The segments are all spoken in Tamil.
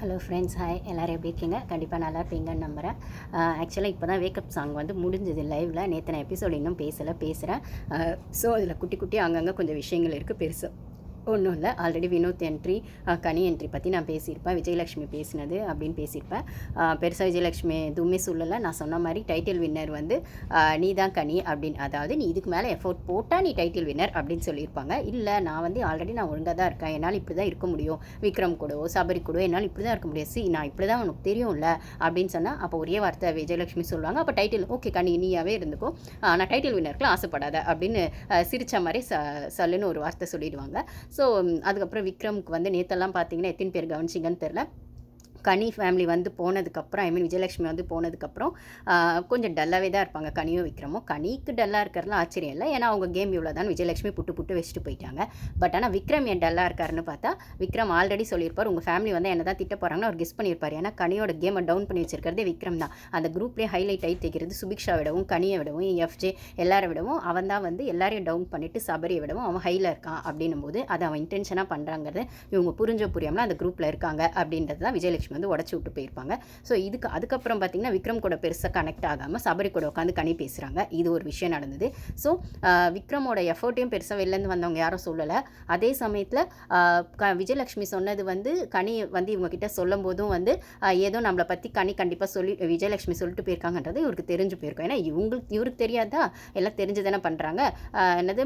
ஹலோ ஃப்ரெண்ட்ஸ் ஹாய் எல்லோரும் எப்படி இருக்கீங்க? கண்டிப்பாக நல்லா இருப்பீங்கன்னு நம்புகிறேன் ஆக்சுவலாக இப்போ தான் வேக்கப் சாங் வந்து முடிஞ்சது லைவில் நேற்று நான் எபிசோட் இன்னும் பேசலை பேசுகிறேன் ஸோ அதில் குட்டி குட்டி அங்கங்கே கொஞ்சம் விஷயங்கள் இருக்குது பெருசு ஒன்றும் இல்லை. Already Vinoth entry Kani entry பற்றி நான் பேசியிருப்பேன். விஜயலட்சுமி பேசினது அப்படின்னு பேசியிருப்பேன். பெருசாக விஜயலட்சுமி எதுவுமே சொல்லலை. நான் சொன்ன மாதிரி டைட்டில் வின்னர் வந்து நீ தான் கனி அப்படின்னு அதாவது நீ இதுக்கு மேலே எஃபோர்ட் போட்டால் நீ டைட்டில் வின்னர் அப்படின்னு சொல்லியிருப்பாங்க. இல்லை நான் வந்து ஆல்ரெடி நான் ஒழுங்காக தான் இருக்கேன். என்னால் இப்படி தான் இருக்க முடியும். விக்ரம் கூடவோ சபரி கூடவோ என்னால் இப்படி தான் இருக்க முடியும் சி நான் இப்படி தான் உனக்கு தெரியும்ல அப்படின்னு சொன்னால் அப்போ ஒரே வார்த்தை விஜயலட்சுமி சொல்லுவாங்க. அப்போ டைட்டில் ஓகே கனி நீயாவே இருந்துக்கோ. நான் டைட்டில் வின்னருக்குலாம் ஆசைப்படாத அப்படின்னு சிரித்த மாதிரி ச சல்லுன்னு ஒரு வார்த்தை சொல்லிடுவாங்க. ஸோ அதுக்கப்புறம் விக்ரமுக்கு வந்து நேற்றெல்லாம் பார்த்தீங்கன்னா எத்தனை பேர் கவனிச்சிங்கன்னு தெரில கனி ஃபேமிலி வந்து போனதுக்கப்புறம் ஐ மீன் விஜயலட்சுமி வந்து போனதுக்கப்புறம் கொஞ்சம் டல்லாகவே தான் இருப்பாங்க. கனியும் விக்ரமும் கனிக்கு டல்லாக இருக்கிறதுலாம் ஆச்சரியம் இல்லை. ஏன்னா அவங்க கேம் இவ்வளோ தான் விஜயலட்சுமி புட்டு புட்டு வச்சுட்டு போயிட்டாங்க. பட் ஆனால் விக்ரம் ஏன் டல்லாக இருக்காருன்னு பார்த்தா விக்ரம் ஆல்ரெடி சொல்லியிருப்பார் உங்கள் ஃபேமிலி வந்து என்ன தான் திட்ட போகிறாங்கன்னு அவர் கெஸ் பண்ணியிருப்பார். ஏன்னா கனியோட கேமை டவுன் பண்ணி வச்சிருக்கிறதே விக்ரம் தான். அந்த குரூப்லேயே ஹைலைட் ஆகி தைக்கிறது சுபிக்ஷா விடவும் கனியை விடவும் எஃப்ஜே எல்லாரை விடவும் அவன் தான் வந்து எல்லாரையும் டவுன் பண்ணிவிட்டு சபரியை விடவும் அவன் ஹையில் இருக்கான் அப்படின்னும் போது அதை அவன் இன்டென்ஷனாக பண்ணுறாங்கிறது இவங்க புரிஞ்ச புரியாமல் அந்த குரூப்பில் இருக்காங்க அப்படின்றது தான் விஜயலட்சுமி வந்து உடச்சி விட்டு போயிருப்பாங்க. ஸோ இதுக்கு அதுக்கப்புறம் பார்த்திங்கன்னா விக்ரம் கூட பெருசாக கனெக்ட் ஆகாமல் சபரி கூட உட்காந்து கனி பேசுகிறாங்க இது ஒரு விஷயம் நடந்தது. ஸோ விக்ரமோட எஃபர்ட்டையும் பெருசாக வெளிலேருந்து வந்தவங்க யாரும் சொல்லலை. அதே சமயத்தில் க விஜயலட்சுமி சொன்னது வந்து கனி வந்து இவங்கக்கிட்ட சொல்லும் போதும் வந்து ஏதோ நம்மளை பற்றி கனி கண்டிப்பாக சொல்லி விஜயலட்சுமி சொல்லிட்டு போயிருக்காங்கன்றது இவருக்கு தெரிஞ்சு போயிருக்கும். ஏன்னா இவங்களுக்கு இவருக்கு தெரியாதா? எல்லாம் தெரிஞ்சு தானே பண்ணுறாங்க என்னது?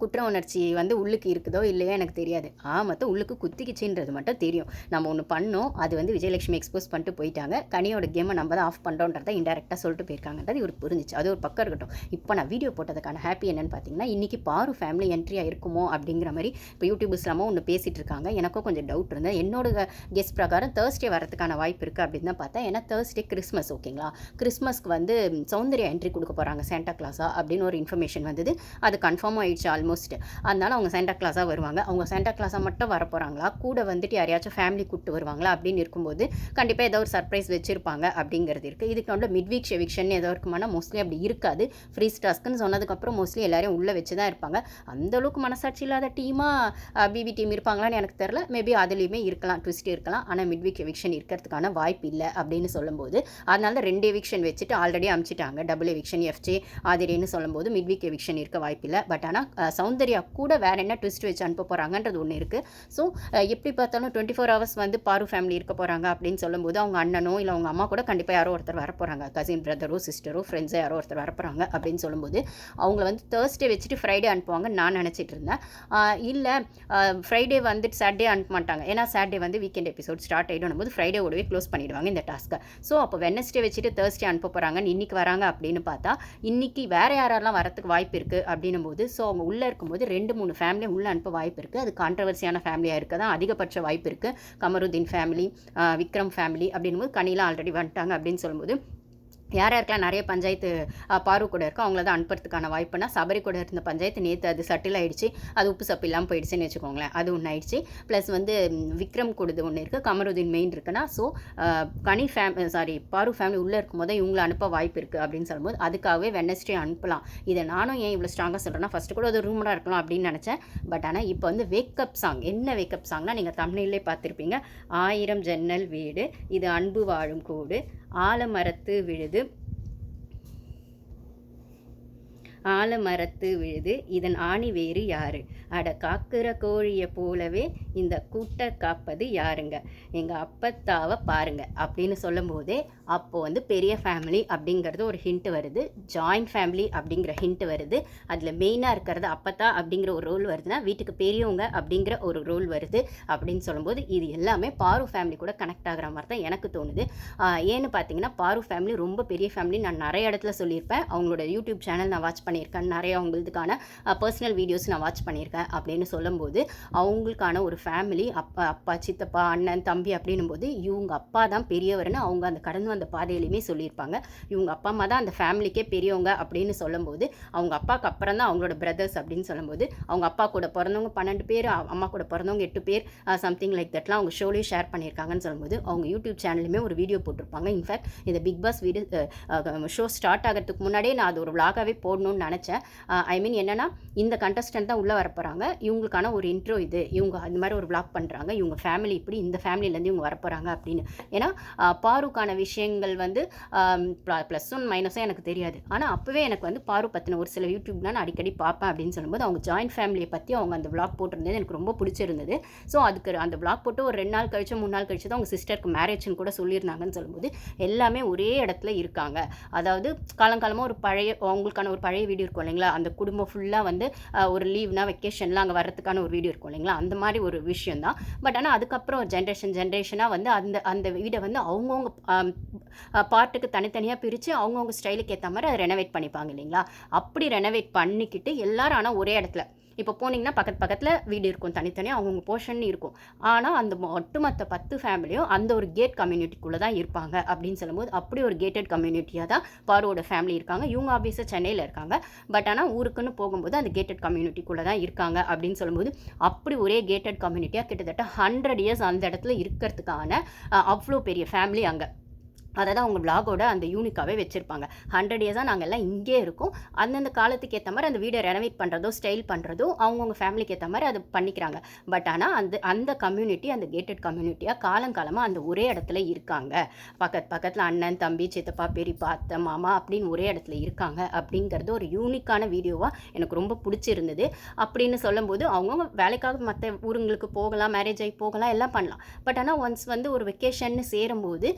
குற்ற உணர்ச்சி வந்து உள்ளுக்கு இருக்குதோ இல்லையோ எனக்கு தெரியாது. ஆ மொத்தம் உள்ளுக்கு குத்திக்கிச்சுன்றது மட்டும் தெரியும். நம்ம ஒன்று பண்ணோம் அது வந்து விஜயலட்சுமி எக்ஸ்போஸ் பண்ணிட்டு போயிட்டாங்க. கனியோட கேமை நம்ம தான் ஆஃப் பண்ணுறோன்றதை இன்டெரக்டாக சொல்லிட்டு போயிருக்காங்கன்றது இவருக்கு புரிஞ்சிச்சு. அது ஒரு பக்கம் இருக்கட்டும். இப்போ நான் வீடியோ போட்டதுக்கான ஹாப்பி என்னன்னு பார்த்தீங்கன்னா இன்றைக்கி பாரு ஃபேமிலி என்ட்ரியாக இருக்குமோ அப்படிங்கிற மாதிரி இப்போ யூடியூபர்ஸ்லாமோ ஒன்று பேசிகிட்டு இருக்காங்க. எனக்கும் கொஞ்சம் டவுட் இருந்தது. என்னோட கெஸ்ட் பிரகாரம் தேர்ஸ்டே வரதுக்கான வாய்ப்பு இருக்குது அப்படின்னு தான் பார்த்தேன். ஏன்னா தேர்ஸ்டே கிறிஸ்மஸ் ஓகேங்களா கிறிஸ்மஸ்க்கு வந்து சௌந்தர்யா என்ட்ரி கொடுக்க போகிறாங்க சாண்டா கிளாஸா அப்படின்னு ஒரு இன்ஃபர்மேஷன் வந்தது. அது கன்ஃபார்மாக ஆயிடுச்சு ஆல்மோஸ்ட் அதனால் அவங்க சாண்டா கிளாஸாக வருவாங்க. அவங்க சாண்டா கிளாஸாக மட்டும் வர போகிறாங்களா கூட வந்துட்டு யாரையாச்சும் ஃபேமிலி கூப்பிட்டு வருவாங்களா? அப்படின்னு இருக்கும்போது கண்டிப்பாக ஏதோ ஒரு சர்ப்ரைஸ் வச்சுருப்பாங்க அப்படிங்கிறது இருக்குது இதுக்கு வந்து மிட் வீக் ஷெவிக்ஷன் ஏதோ இருக்குமானா மோஸ்ட்லி அப்படி இருக்காது. ஃப்ரீ டாஸ்க்குன்னு சொன்னதுக்கப்புறம் மோஸ்ட்லி எல்லாரையும் உள்ளே வச்சு தான் இருப்பாங்க. அந்தளவுக்கு மனசாட்சி இல்லாத டீமாக பிபி டீம் இருப்பாங்களான்னு எனக்கு தெரில மேபி அதுலேயுமே இருக்கலாம் ட்விஸ்ட் இருக்கலாம். ஆனால் மிட் வீக் எவிக்ஷன் இருக்கிறதுக்கான வாய்ப்பு இல்லை அப்படின்னு சொல்லும்போது அதனால ரெண்டு எவிக்ஷன் வச்சுட்டு ஆல்ரெடி அமிச்சிட்டாங்க. டபுள் எவிக்ஷன் எஃப்ஜே ஆதிரின்னு சொல்லும்போது மிட் வீக் எவிக்ஷன் இருக்க வாய்ப்பு இல்லை. பட் ஆனால் சௌந்தர்யா கூட வேறு என்ன ட்விஸ்ட் வச்சு அனுப்ப போகிறாங்கன்றது ஒன்று இருக்குது ஸோ எப்படி பார்த்தாலும் டுவெண்ட்டி ஃபோர் ஹவர்ஸ் வந்து பாரு ஃபேமிலி இருக்க போகிறாங்க அப்படின்னு சொல்லும்போது அவங்க அண்ணனோ இல்லை அவங்க அம்மா கூட கண்டிப்பாக யாரோ ஒருத்தர் வர போகிறாங்க கசின் பிரதரோ சிஸ்டரோ ஃப்ரெண்ட்ஸோ யாரோ ஒருத்தர் வர போகிறாங்க அப்படின்னு சொல்லும்போது அவங்கள வந்து தேர்ஸ்டே வச்சுட்டு ஃப்ரைடே அனுப்புவாங்க நான் நினச்சிட்டு இருந்தேன். இல்லை ஃப்ரைடே வந்துட்டு சாட்டர்டே அனுப்ப மாட்டாங்க. ஏன்னா சாட்டர்டே வந்து வீக்கெண்ட் எபிசோட் ஸ்டார்ட் ஆகிடும் போது ஃப்ரைடே ஓடவே க்ளோஸ் பண்ணிடுவாங்க இந்த டாஸ்க்கை ஸோ அப்போ வெனஸ்டே வச்சுட்டு தேர்ஸ்டே அனுப்ப போகிறாங்கன்னு இன்றைக்கி வராங்க அப்படின்னு பார்த்தா இன்றைக்கி வேறு யாரெல்லாம் வரத்துக்கு வாய்ப்பு இருக்குது அப்படின்னும் போது ஸோ அவங்க உள்ளே இருக்கும்போது ரெண்டு மூணு ஃபேமிலி உள்ளே அனுப்ப வாய்ப்பு இருக்குது அது கான்ட்ரவர்சியான ஃபேமிலியாக இருக்க தான் அதிகபட்ச வாய்ப்பு இருக்குது கமருதீன் ஃபேமிலி விக்ரம் ஃபேமிலி அப்படின்னும் போது கனிலாம் ஆல்ரெடி வந்துட்டாங்க அப்படின்னு சொல்லும்போது யார் யாருக்கெல்லாம் நிறைய பஞ்சாயத்து பாரு கூட இருக்கோ அவங்கள தான் அனுப்புறதுக்கான வாய்ப்புனா சபரி கூட இருந்த பஞ்சாயத்து நேற்று அது சட்டில் ஆகிடுச்சு அது உப்பு சப்பு இல்லாமல் போயிடுச்சுன்னு வச்சுக்கோங்களேன். அது ஒன்று ஆயிடுச்சு. ப்ளஸ் வந்து விக்ரம் கூடுது ஒன்று இருக்குது கமருதீன் மெயின் இருக்குன்னா so Kani fame sorry Paaru family உள்ளே இருக்கும்போது இவங்களை அனுப்ப வாய்ப்பு இருக்குது அப்படின்னு சொல்லும்போது அதுக்காகவே வெனஸ்டே அனுப்பலாம். இதை நானும் ஏன் இவ்வளோ ஸ்ட்ராங்காக சொல்கிறேன்னா ஃபஸ்ட்டு கூட ஒரு ரூமராக இருக்கலாம் அப்படின்னு நினச்சேன். பட் ஆனால் இப்போ வந்து வேக்கப் சாங் என்ன வேக்கப் சாங்னா நீங்கள் தமிழ்லேயே பார்த்துருப்பீங்க. ஆயிரம் ஜன்னல் வீடு இது அன்பு வாழும் கூடு ஆலமரத்து விழுது. ஆலமரத்து விழுது. இதன் ஆணி வேறு யாரு? அட காக்குற கோழியை போலவே இந்த கூட்ட காப்பது யாருங்க? எங்கள் அப்பத்தாவை பாருங்க. அப்படின்னு சொல்லும் போதே அப்போது வந்து பெரிய ஃபேமிலி அப்படிங்கிறது ஒரு ஹிண்ட் வருது. ஜாயிண்ட் ஃபேமிலி அப்படிங்கிற ஹிண்ட் வருது. அதில் மெயினாக இருக்கிறது அப்பத்தா அப்படிங்கிற ஒரு ரோல் வருதுன்னா வீட்டுக்கு பெரியவங்க அப்படிங்கிற ஒரு ரோல் வருது அப்படின்னு சொல்லும்போது இது எல்லாமே பாரு ஃபேமிலி கூட கனெக்ட் ஆகிற மாதிரி தான் எனக்கு தோணுது. ஏன்னு பார்த்தீங்கன்னா பாரு ஃபேமிலி ரொம்ப பெரிய ஃபேமிலி நான் நிறைய இடத்துல சொல்லியிருப்பேன். அவங்களோட யூடியூப் சேனல் நான் வாட்ச் பண்ணியிருக்கேன். நிறைய அவங்களுக்கான பர்சனல் வீடியோஸ் நான் வாட்ச் பண்ணியிருக்கேன் அப்படின்னு சொல்லும்போது அவங்களுக்கான ஒரு ஃபேமிலி அப்பா அப்பா சித்தப்பா அண்ணன் தம்பி அப்படின்னும் போது இவங்க அப்பா தான் பெரியவர்னு அவங்க அந்த கடந்து வந்த பாதையிலையுமே சொல்லியிருப்பாங்க. இவங்க அப்பா அம்மா தான் அந்த ஃபேமிலிக்கே பெரியவங்க அப்படின்னு சொல்லும்போது அவங்க அப்பாவுக்கு அப்புறம் தான் அவங்களோட பிரதர்ஸ் அப்படின்னு சொல்லும்போது அவங்க அப்பா கூட பிறந்தவங்க பன்னெண்டு பேர் அம்மா கூட பிறந்தவங்க எட்டு பேர் சம்திங் லைக் தட்லாம் அவங்க ஷோலையும் ஷேர் பண்ணியிருக்காங்கன்னு சொல்லும்போது அவங்க யூடியூப் சேனல்லையுமே ஒரு வீடியோ போட்டிருப்பாங்க. இன்ஃபேக்ட் இந்த big boss video show start ஆகிறதுக்கு முன்னாடியே நான் அது ஒரு விளாகாகவே போடணும்னு பண்ணணும்னு நினச்சேன். ஐ மீன் என்னென்னா இந்த கண்டஸ்டன்ட் தான் உள்ளே வரப்போகிறாங்க இவங்களுக்கான ஒரு இன்ட்ரோ இது. இவங்க அந்த மாதிரி ஒரு விளாக் பண்ணுறாங்க இவங்க ஃபேமிலி இப்படி இந்த ஃபேமிலிலேருந்து இவங்க வரப்போகிறாங்க அப்படின்னு. ஏன்னா பாருக்கான விஷயங்கள் வந்து ப்ளஸ் ஒன் மைனஸும் எனக்கு தெரியாது. ஆனால் அப்போவே எனக்கு வந்து பாரு பற்றின ஒரு சில யூடியூப்லாம் நான் அடிக்கடி பார்ப்பேன் அப்படின்னு சொல்லும்போது அவங்க ஜாயின்ட் ஃபேமிலியை பற்றி அவங்க அந்த விளாக் போட்டிருந்தது எனக்கு ரொம்ப பிடிச்சிருந்தது. ஸோ அதுக்கு அந்த விளாக் போட்டு ஒரு ரெண்டு நாள் கழிச்சு மூணு நாள் கழிச்சு தான் அவங்க சிஸ்டருக்கு மேரேஜ்னு கூட சொல்லியிருந்தாங்கன்னு சொல்லும்போது எல்லாமே ஒரே இடத்துல இருக்காங்க. அதாவது காலங்காலமாக ஒரு பழைய அவங்களுக்கான ஒரு பழைய வீடியோ இருக்கும் இல்லைங்களா? அந்த குடும்பம் ஃபுல்லாக வந்து ஒரு லீவ்னா வெக்கேஷன்லாம் அங்கே வர்றதுக்கான ஒரு வீடியோ இருக்கும் இல்லைங்களா? அந்த மாதிரி ஒரு விஷயம் தான் பட் ஆனால் அதுக்கப்புறம் ஜென்ரேஷன் ஜென்ரேஷனாக வந்து அந்த அந்த வீடை வந்து அவங்கவுங்க பாட்டுக்கு தனித்தனியாக பிரித்து அவங்கவுங்க ஸ்டைலுக்கு ஏற்ற மாதிரி அதை ரெனோவேட் பண்ணிப்பாங்க இல்லைங்களா? அப்படி ரெனோவேட் பண்ணிக்கிட்டு எல்லாரும் ஆனால் ஒரே இடத்துல இப்போ போனீங்கன்னா பக்கத்து பக்கத்தில் வீடு இருக்கும் தனித்தனியாக அவங்கவுங்க போர்ஷன் இருக்கும். ஆனால் அந்த ஒட்டுமொத்த பத்து ஃபேமிலியும் அந்த ஒரு கேட் கம்யூனிட்டிக்குள்ளே தான் இருப்பாங்க அப்படின்னு சொல்லும்போது அப்படி ஒரு கேட்டட் கம்யூனிட்டியாக தான் பாரோட ஃபேமிலி இருக்காங்க. இவங்க ஆஃபீஸாக சென்னையில் இருக்காங்க. பட் ஆனால் ஊருக்குன்னு போகும்போது அந்த கேட்டட் கம்யூனிட்டிக்குள்ளே தான் இருக்காங்க அப்படின்னு சொல்லும்போது அப்படி ஒரே கேட்டட் கம்யூனிட்டியாக கிட்டத்தட்ட ஹண்ட்ரட் இயர்ஸ் அந்த இடத்துல இருக்கிறதுக்கான அவ்வளோ பெரிய ஃபேமிலி அங்கே. அதை தான் அவங்க பிளாகோட அந்த யூனிக்காகவே வச்சுருப்பாங்க. ஹண்ட்ரட் இயர்ஸாக நாங்கள் எல்லாம் இங்கே இருக்கோம். அந்தந்த காலத்துக்கு ஏற்ற மாதிரி அந்த வீடை ரெனவேட் பண்ணுறதோ ஸ்டைல் பண்ணுறதோ அவங்கவுங்க ஃபேமிலிக்கு ஏற்ற மாதிரி அது பண்ணிக்கிறாங்க. பட் ஆனால் அந்த அந்த கம்யூனிட்டி அந்த கேட்டட் கம்யூனிட்டியாக காலங்காலமாக அந்த ஒரே இடத்துல இருக்காங்க. பக்கத்து பக்கத்தில் அண்ணன் தம்பி சித்தப்பா பெரியப்பா அத்தை மாமா அப்படின்னு ஒரே இடத்துல இருக்காங்க அப்படிங்கிறது ஒரு யூனிக்கான வீடியோவாக எனக்கு ரொம்ப பிடிச்சிருந்தது. அப்படின்னு சொல்லும்போது அவங்கவுங்க வேலைக்காக மற்ற ஊருங்களுக்கு போகலாம் மேரேஜ் ஆகி போகலாம் எல்லாம் பண்ணலாம். பட் ஆனால் ஒன்ஸ் வந்து ஒரு வெக்கேஷன்னு சேரும்போது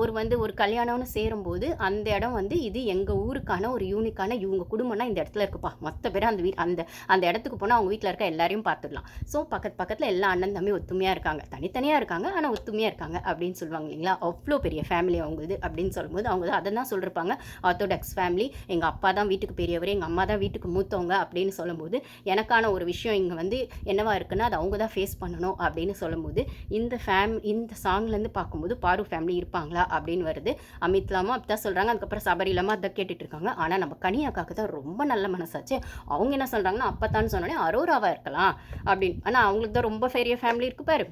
ஒரு வந்து ஒரு கல்யாணம்னு சேரும்போது அந்த இடம் வந்து இது எங்கள் ஊருக்கான ஒரு யூனிக்கான இவங்க குடும்பம்னா இந்த இடத்துல இருக்குப்பா. மொத்த பேர் அந்த வீ அந்த அந்த இடத்துக்கு போனால் அவங்க வீட்டில் இருக்க எல்லாரையும் பார்த்துடலாம் ஸோ பக்கத்து பக்கத்தில் எல்லா அண்ணன் தம்பி ஒத்துமையாக இருக்காங்க. தனித்தனியாக இருக்காங்க ஆனால் ஒத்துமையாக இருக்காங்க அப்படின்னு சொல்லுவாங்க இல்லைங்களா? அவ்வளோ பெரிய ஃபேமிலி அவங்களுது அப்படின்னு சொல்லும்போது அவங்க அதை தான் சொல்லிருப்பாங்க. ஆர்த்தோடாக்ஸ் ஃபேமிலி எங்கள் அப்பா தான் வீட்டுக்கு பெரியவர் எங்கள் அம்மா தான் வீட்டுக்கு மூத்தவங்க அப்படின்னு சொல்லும்போது எனக்கான ஒரு விஷயம் இங்கே வந்து என்னவா இருக்குன்னா அதை அவங்க தான் ஃபேஸ் பண்ணணும் அப்படின்னு சொல்லும்போது இந்த ஃபேம் இந்த சாங்லேருந்து பார்க்கும்போது பாரு ஃபேமிலி இருப்பாங்களா அப்படின்னு வருது. அமித்லாமா அப்படி தான் சொல்கிறாங்க அதுக்கப்புறம் சபரிலாமா அதை கேட்டுட்டு இருக்காங்க. ஆனால் நம்ம கனியாக்காக்கு தான் ரொம்ப நல்ல மனசாச்சு. அவங்க என்ன சொல்கிறாங்கன்னா அப்பத்தான்னு சொன்னோடனே அரோராவாக இருக்கலாம் அப்படின்னு. ஆனால் அவங்களுக்கு தான் ரொம்ப பெரிய ஃபேமிலி இருக்கு பாரு.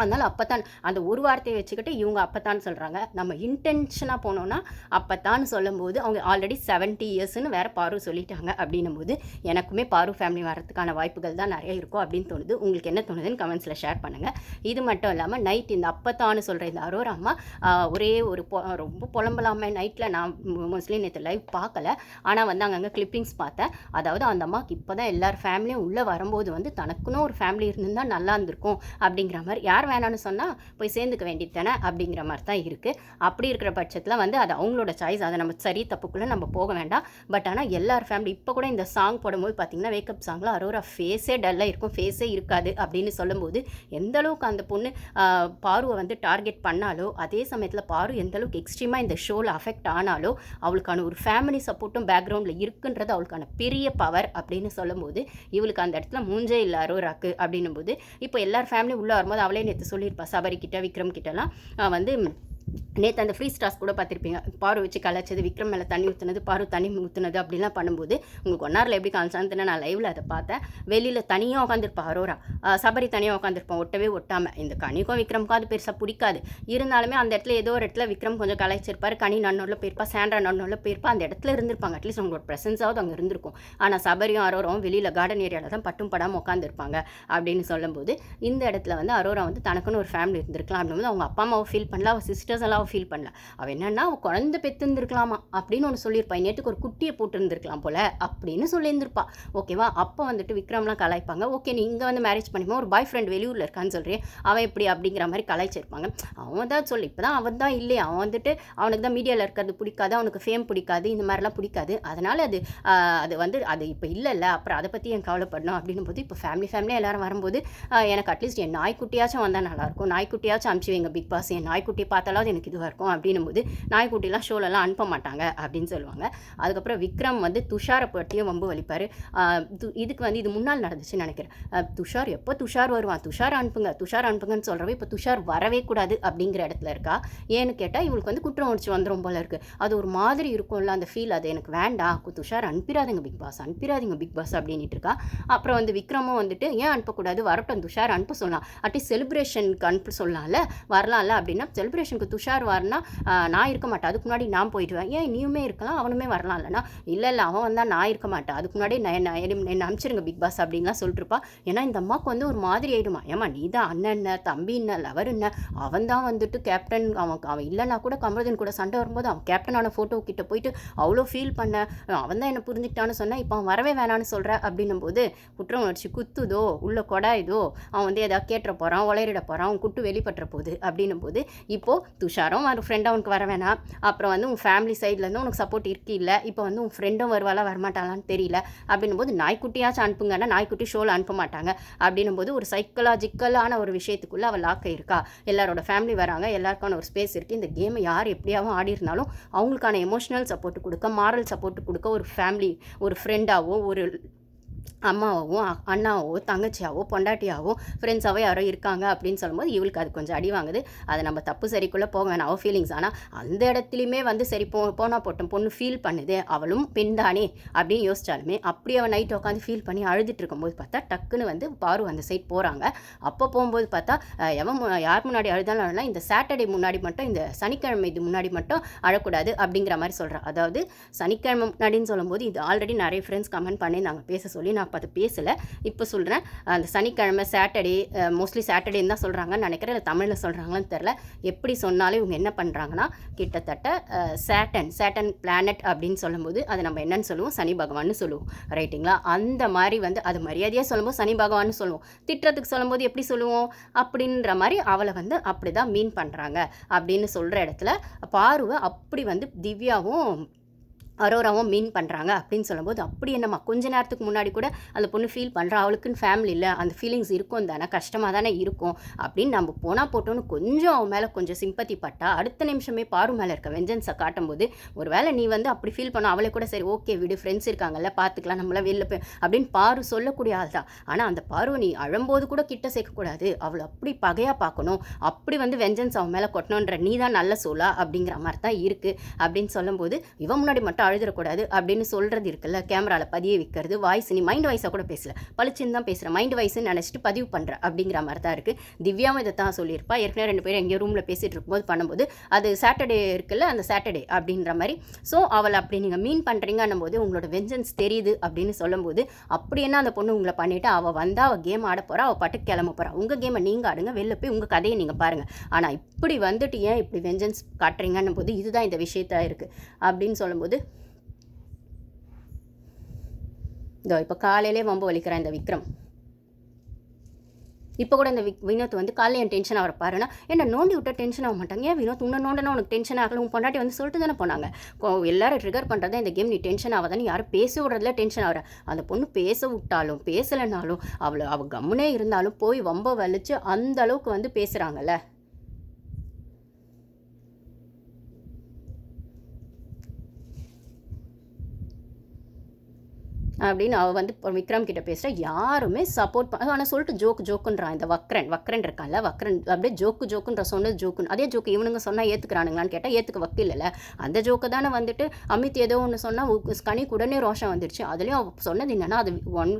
அதனால் அப்பத்தான் அந்த ஒரு வார்த்தையை வச்சுக்கிட்டு இவங்க அப்பத்தான் சொல்கிறாங்க நம்ம இன்டென்ஷனாக போனோன்னா அப்பத்தான்னு சொல்லும்போது அவங்க ஆல்ரெடி செவன்ட்டி இயர்ஸ்னு வேறு பாரு சொல்லிட்டாங்க அப்படின்னும் போது எனக்குமே பாரு ஃபேமிலி வரதுக்கான வாய்ப்புகள் தான் நிறைய இருக்கும் அப்படின்னு தோணுது. உங்களுக்கு என்ன தோணுதுன்னு கமெண்ட்ஸில் ஷேர் பண்ணுங்கள் இது மட்டும் இல்லாமல் நைட் இந்த அப்பத்தான்னு சொல்கிற இந்த அரோரா அம்மா ஒரே ஒரு பொ ரொம்ப புலம்பலாமல் நைட்டில் நான் மோஸ்ட்லி நேற்று லைவ் பார்க்கல. ஆனால் வந்து அங்கங்கே கிளிப்பிங்ஸ் பார்த்தேன். அதாவது அந்த அம்மாவுக்கு இப்போ தான் எல்லார் ஃபேமிலியும் உள்ளே வரும்போது வந்து தனக்குன்னு ஒரு ஃபேமிலி இருந்திருந்தா நல்லா இருந்திருக்கும் அப்படிங்கிற மாதிரி. யார் வேணாம்னு சொன்னால் போய் சேர்ந்துக்க வேண்டியது தானே அப்படிங்கிற மாதிரி தான் இருக்குது அப்படி இருக்கிற பட்சத்தில் வந்து அது அவங்களோட சாய்ஸ் அதை நம்ம சரி தப்புக்குள்ளே நம்ம போக வேண்டாம். பட் ஆனால் எல்லார் ஃபேமிலி இப்போ கூட இந்த சாங் போடும்போது பார்த்திங்கன்னா வேக்கப் சாங்கில் அரோரா ஃபேஸே டல்லாக இருக்கும். ஃபேஸே இருக்காது அப்படின்னு சொல்லும்போது எந்த அளவுக்கு அந்த பொண்ணு பாருவை வந்து டார்கெட் பண்ணாலோ அதே சமயத்தில் பாரு எந்த அளவுக்கு எக்ஸ்ட்ரீமாக இந்த ஷோவில் அஃபெக்ட் ஆனாலோ அவளுக்கான ஒரு ஃபேமிலி சப்போர்ட்டும் பேக்ரவுண்டில் இருக்குன்றது அவளுக்கான பெரிய பவர் அப்படின்னு சொல்லும்போது இவளுக்கு அந்த இடத்துல மூஞ்சே இல்லை அரோராக்கு அப்படின்னும் போது இப்போ எல்லார் ஃபேமிலி உள்ளே வரும்போது அவளே நேற்று சொல்லியிருப்பா. சபரி கிட்ட விக்ரம் கிட்டலாம் வந்து நேற்று அந்த ஃப்ரீ ஸ்டார்ஸ் கூட பார்த்துருப்பீங்க. பாரு வச்சு கலைச்சது விக்ரம் மேலே தண்ணி ஊற்றுனது பாரு தண்ணி ஊற்றுனது அப்படிலாம் பண்ணும்போது உங்களுக்கு ஒன்னாரில் எப்படி காமிச்சான்னு நான் லைவில் அதை பார்த்தேன். வெளியில் தனியாக உட்காந்துருப்பா அரோரா. சபரி தனியாக உட்காந்துருப்பான் ஒட்டவே ஒட்டாமல் இந்த கனிக்கும் விக்ரமுக்கும் அது பெருசாக பிடிக்காது. இருந்தாலுமே அந்த இடத்துல ஏதோ ஒரு இடத்துல விக்ரம் கொஞ்சம் கலைச்சிருப்பார் கனி நன்னோரில் போயிருப்பா சாண்ட்ரா நன்னோரில் போயிருப்பா. அந்த இடத்துல இருந்திருப்பாங்க. அட்லீஸ்ட் அவங்களோட ப்ரெசன்ஸாவது அங்கே இருந்திருக்கும். ஆனால் சபரியும் அரோராவும் வெளியில் கார்டன் ஏரியாவில் தான் பட்டும் படாமல் உட்காந்துருப்பாங்க அப்படின்னு சொல்லும்போது இந்த இடத்துல வந்து அரோரா வந்து தனக்குன்னு ஒரு ஃபேமிலி இருந்திருக்கலாம். அப்படின்னு அவங்க அப்பா அம்மாவை ஃபீல் பண்ணல. அவள் சிஸ்டர் எல்லாம் ஃபீல் பண்ணல. அவள் என்னென்னா அவள் குழந்தை பெற்றுருந்துருக்கலாமா அப்படின்னு ஒன்று சொல்லியிருப்பா. நேற்றுக்கு ஒரு குட்டியை போட்டுருந்துருக்கலாம் போல அப்படின்னு சொல்லியிருந்திருப்பா. ஓகேவா? அப்போ வந்துட்டு விக்ரம்லாம் கலாய்ப்பாங்க. ஓகே நீ இங்கே வந்து மேரேஜ் பண்ணிப்போம் ஒரு பாய் ஃப்ரெண்ட் வெளியூரில் இருக்கான்னு சொல்கிறேன் அவன் எப்படி? அப்படிங்கிற மாதிரி கலாய்ச்சிருப்பாங்க. அவன் தான் சொல்லி இப்போ தான் அவன் தான் இல்லையே. அவன் வந்துட்டு அவனுக்கு தான் மீடியாவில் இருக்கிறது பிடிக்காது. அவனுக்கு ஃபேம் பிடிக்காது. இந்த மாதிரிலாம் பிடிக்காது. அதனால் அது அது வந்து அது இப்போ இல்லைல்ல. அப்புறம் அதை பற்றி என் கவலைப்படணும் அப்படின்னும் போது இப்போ ஃபேமிலி ஃபேமிலியாக எல்லாரும் வரும்போது எனக்கு அட்லீஸ்ட் என் நாய்க்குட்டியாச்சும் வந்தால் நல்லாயிருக்கும் நாய்க்குட்டியாச்சும் அனுப்பிச்சு வைங்க பிக் பாஸ் என் நாய்க்குட்டியை பார்த்தாலாவது எனக்கு இதுவாக இருக்கும் அப்படின்னும் போது நாய்க்குட்டிலாம் ஷோலெல்லாம் அனுப்ப மாட்டாங்க அப்படின்னு சொல்லுவாங்க. அதுக்கப்புறம் விக்ரம் வந்து துஷாரை பற்றியும் வம்பு வலிப்பார். இதுக்கு வந்து இது முன்னால் நடந்துச்சுன்னு நினைக்கிறேன். துஷார் எப்போ துஷார் வருவான்? துஷார் அனுப்புங்க துஷார் அனுப்புங்கன்னு சொல்கிறவ இப்போ துஷார் வரவே கூடாது அப்படிங்கிற இடத்துல இருக்கா? ஏன்னு கேட்டால் இவளுக்கு வந்து குற்றம் உணர்ச்சி வந்துடும் போல இருக்குது அது ஒரு மாதிரி இருக்கும்ல அந்த ஃபீல் அது எனக்கு வேண்டாம் துஷார் அனுப்பிடாதீங்க பிக் பாஸ் அனுப்பிடாதீங்க பிக் பாஸ் அப்படின்ட்டு இருக்கா. அப்புறம் வந்து விக்ரமும் வந்துட்டு ஏன் அனுப்பக்கூடாது? வரட்டும் துஷார் அனுப்ப சொல்லலாம் அட்லீஸ்ட் செலிப்ரேஷனுக்கு அனுப்ப சொல்லலாம்ல வரலாம்ல அப்படின்னா செலிப்ரேஷனுக்கு துஷார் வரனா நான் இருக்க மாட்டேன். அதுக்கு முன்னாடி நான் போயிடுவேன் ஏன் நீயுமே இருக்கலாம். அவனுமே வரலாம் இல்லைனா இல்லை இல்லை. அவன் வந்தால் நான் இருக்க மாட்டேன். அதுக்கு முன்னாடி நான் என்ன என்ன அனுப்பிச்சிருங்க பிக் பாஸ் அப்படின்லாம் சொல்லிட்டுருப்பா. ஏன்னா இந்த அம்மாவுக்கு வந்து ஒரு மாதிரி ஆயிடுமா? ஏமா நீ தான் அண்ணன் என்ன? தம்பி என்ன? லவர் என்ன? அவன் தான் வந்துட்டு கேப்டன். அவன் அவன் இல்லைன்னா கூட கமருதன் கூட சண்டை வரும்போது அவன் கேப்டனான ஃபோட்டோ கிட்ட போயிட்டு அவ்வளோ ஃபீல் பண்ண. அவன் தான் என்ன புரிஞ்சுக்கிட்டான்னு சொன்னேன் இப்போ அவன் வரவே வேணான்னு சொல்கிற அப்படின்னும் போது உணர்ச்சி குத்துதோ உள்ள கொடாயுதோ அவன் வந்து எதாவது கேட்டுற போகிறான் உளையிட போகிறான் அவன் குட்டு வெளிப்பட்டுற போகுது. அப்படின்னும் போது இப்போது துஷாரும் ஒரு ஃப்ரெண்ட் அவனுக்கு வர வேணாம். அப்புறம் வந்து உன் ஃபேமிலி சைட்லேருந்து உனக்கு சப்போர்ட் இருக்கு இல்லை இப்போ வந்து உன் ஃப்ரெண்டும் வருவாளா வரமாட்டாளான்னு தெரியல. அப்படின்னும் போது நாய்க்குட்டியாச்சும் அனுப்புங்கன்னா நாய்க்குட்டி ஷோவில் அனுப்ப மாட்டாங்க. அப்படின்னும் போது ஒரு சைக்கலாஜிக்கலான ஒரு விஷயத்துக்குள்ளே அவள் லாக்க இருக்கா எல்லாரோட ஃபேமிலி வராங்க எல்லாருக்கான ஒரு ஸ்பேஸ் இருக்குது இந்த கேமை யார் எப்படியாவும் ஆடி இருந்தாலும் அவங்களுக்கான எமோஷனல் சப்போர்ட் கொடுக்க மாரல் சப்போர்ட் கொடுக்க ஒரு ஃபேமிலி ஒரு ஃப்ரெண்டாவோ ஒரு அம்மாவோ அண்ணாவோ தங்கச்சியாவோ பொண்டாட்டியாவோ ஃப்ரெண்ட்ஸாவோ யாரோ இருக்காங்க அப்படின்னு சொல்லும்போது இவளுக்கு அது கொஞ்சம் அடி வாங்குது. அதை நம்ம தப்பு சரிக்குள்ளே போக வேணாம். அவள் ஃபீலிங்ஸ் ஆனால் அந்த இடத்துலையுமே வந்து சரி போ போனால் போட்டோம். பொண்ணு ஃபீல் பண்ணுது. அவளும் பெண் தானே அப்படின்னு யோசிச்சாலுமே அப்படி அவள் நைட் உட்காந்து ஃபீல் பண்ணி அழுதுட்டு இருக்கும்போது பார்த்தா டக்குன்னு வந்து பாரு அந்த சைட் போகிறாங்க அப்போ போகும்போது பார்த்தா எவன் யார் முன்னாடி அழுதாலும் இந்த சாட்டர்டே முன்னாடி மட்டும் இந்த சனிக்கிழமை இது முன்னாடி மட்டும் அழக்கூடாது அப்படிங்கிற மாதிரி சொல்கிறான் அதாவது சனிக்கிழமை முன்னாடின்னு சொல்லும்போது இது ஆல்ரெடி நிறைய ஃப்ரெண்ட்ஸ் கமெண்ட் பண்ணி நாங்கள் பேச சொல்லி நான் அப்போ அதை பேசலை. இப்போ சொல்கிறேன் அந்த சனிக்கிழமை சாட்டர்டே மோஸ்ட்லி சாட்டர்டேன்னு தான் சொல்கிறாங்கன்னு நினைக்கிறேன். இல்லை தமிழில் சொல்கிறாங்களான்னு தெரில எப்படி சொன்னாலும் இவங்க என்ன பண்ணுறாங்கன்னா கிட்டத்தட்ட சேட்டன் சேட்டன் பிளானட் அப்படின்னு சொல்லும்போது அதை நம்ம என்னன்னு சொல்லுவோம்? சனி பகவான்னு சொல்லுவோம். ரைட்டுங்களா அந்த மாதிரி வந்து அது மரியாதையாக சொல்லும்போது சனி பகவான்னு சொல்லுவோம். திட்டத்துக்கு சொல்லும்போது எப்படி சொல்லுவோம்? அப்படின்ற மாதிரி அவளை வந்து அப்படி தான் மீன் பண்ணுறாங்க அப்படின்னு சொல்கிற இடத்துல பார்வை அப்படி வந்து திவ்யாவும் அரோராவும் மீன் பண்ணுறாங்க அப்படின்னு சொல்லும்போது அப்படி என்னம்மா கொஞ்ச நேரத்துக்கு முன்னாடி கூட அந்த பொண்ணு ஃபீல் பண்ணுறா அவளுக்குன்னு ஃபேமிலி இல்லை அந்த ஃபீலிங்ஸ் இருக்கும் தானே கஷ்டமாக தானே இருக்கும் அப்படின்னு நம்ம போனால் போட்டோன்னு கொஞ்சம் அவன் மேலே கொஞ்சம் சிம்பத்தி பட்டா அடுத்த நிமிஷமே பாரு மேலே இருக்க வெஞ்சன்ஸை காட்டும்போது ஒரு வேளை நீ வந்து அப்படி ஃபீல் பண்ண அவளை கூட சரி ஓகே விடு ஃப்ரெண்ட்ஸ் இருக்காங்கல்ல பார்த்துக்கலாம் நம்மளாம் வெளில போய் அப்படின்னு பாரு சொல்லக்கூடிய ஆள் தான். ஆனால் அந்த பாரு நீ அழும்போது கூட கிட்ட சேர்க்கக்கூடாது அவளை அப்படி பகையாக பார்க்கணும் அப்படி வந்து வெஞ்சன்ஸ் அவன் மேலே கொட்டணுன்ற நீ தான் நல்ல சோலா அப்படிங்கிற மாதிரி தான் இருக்குது அப்படின்னு சொல்லும்போது இவன் முன்னாடி மட்டும் அழுதுறக்கூடாது அப்படின்னு சொல்கிறது இருக்குல்ல கேமராவில் பதிய வைக்கிறது வாய்ஸ் நீ மைண்ட் வாய்ஸாக கூட பேசல பளிச்சுன்னு தான் பேசுகிறேன் மைண்ட் வாய்ஸ்ன்னு நினச்சிட்டு பதிவு பண்ணுற அப்படிங்கிற மாதிரி தான் இருக்குது திவ்யாவும் இதை தான் சொல்லியிருப்பா. ஏற்கனவே ரெண்டு பேரும் எங்கேயோ ரூமில் பேசிகிட்டு இருக்கும்போது பண்ணும்போது அது சாட்டர்டே இருக்குல்ல அந்த சாட்டர்டே அப்படின்ற மாதிரி. ஸோ அவளை அப்படி நீங்கள் மீன் பண்ணுறீங்கன்னும் போது உங்களோட வெஞ்சன்ஸ் தெரியுது அப்படின்னு சொல்லும்போது அப்படி என்ன அந்த பொண்ணு உங்களை பண்ணிவிட்டு அவள் வந்தால் அவள் கேம் ஆட போகிறா அவள் பாட்டுக்கு கிளம்ப போகிறா உங்கள் கேமை நீங்கள் ஆடுங்க வெளில போய் உங்கள் கதையை நீங்கள் பாருங்கள் ஆனால் இப்படி வந்துட்டு ஏன் இப்படி வெஞ்சன்ஸ் காட்டுறீங்கன்னும் போது இதுதான் இந்த விஷயத்தா இருக்குது அப்படின்னு சொல்லும்போது இதோ இப்போ காலையிலே வம்பு வலிக்கிறான் இந்த விக்ரம். இப்போ கூட இந்த விக் வினோத் வந்து காலையில் என் டென்ஷன் ஆகிற பாருன்னா என்ன நோண்டி விட்ட டென்ஷன் ஆக மாட்டாங்க? ஏன் வினோத் உன்ன நோண்டனா உனக்கு டென்ஷன் ஆகல? உன் பொண்டாட்டி வந்து சொல்லிட்டு தானே போனாங்க. எல்லாரும் ட்ரிகர் பண்ணுறதா இந்த கேம் நீ டென்ஷன் ஆகாதான்னு யாரும் பேச விடுறதுல டென்ஷன் ஆகிற. அந்த பொண்ணு பேச விட்டாலும் பேசலைனாலும் அவளை அவள் கம்முனே இருந்தாலும் போய் வம்ப வலிச்சு அந்த அளவுக்கு வந்து பேசுகிறாங்கல்ல அப்படின்னு அவள் வந்து விக்ரம் கிட்ட பேசுகிற யாருமே சப்போர்ட் பண்ண ஆனால் சொல்லிட்டு ஜோக்கு ஜோக்குன்றான் இந்த வக்ரன் வக்ரன் இருக்கான்ல வக்ரன் அப்படியே ஜோக்கு ஜோக்குன்ற சொன்னது ஜோக்குன்னு அதே ஜோக்கு இவனுங்க சொன்னால் ஏற்றுக்கிறானுங்களான்னு கேட்டால் ஏற்றுக்க வக்கு இல்லைல்ல அந்த ஜோக்கை தானே வந்துட்டு அமித் ஏதோ ஒன்று சொன்னால் கனி உடனே ரோஷம் வந்துடுச்சு அதுலேயும் அவள் சொன்னது என்னென்னா அது ஒன்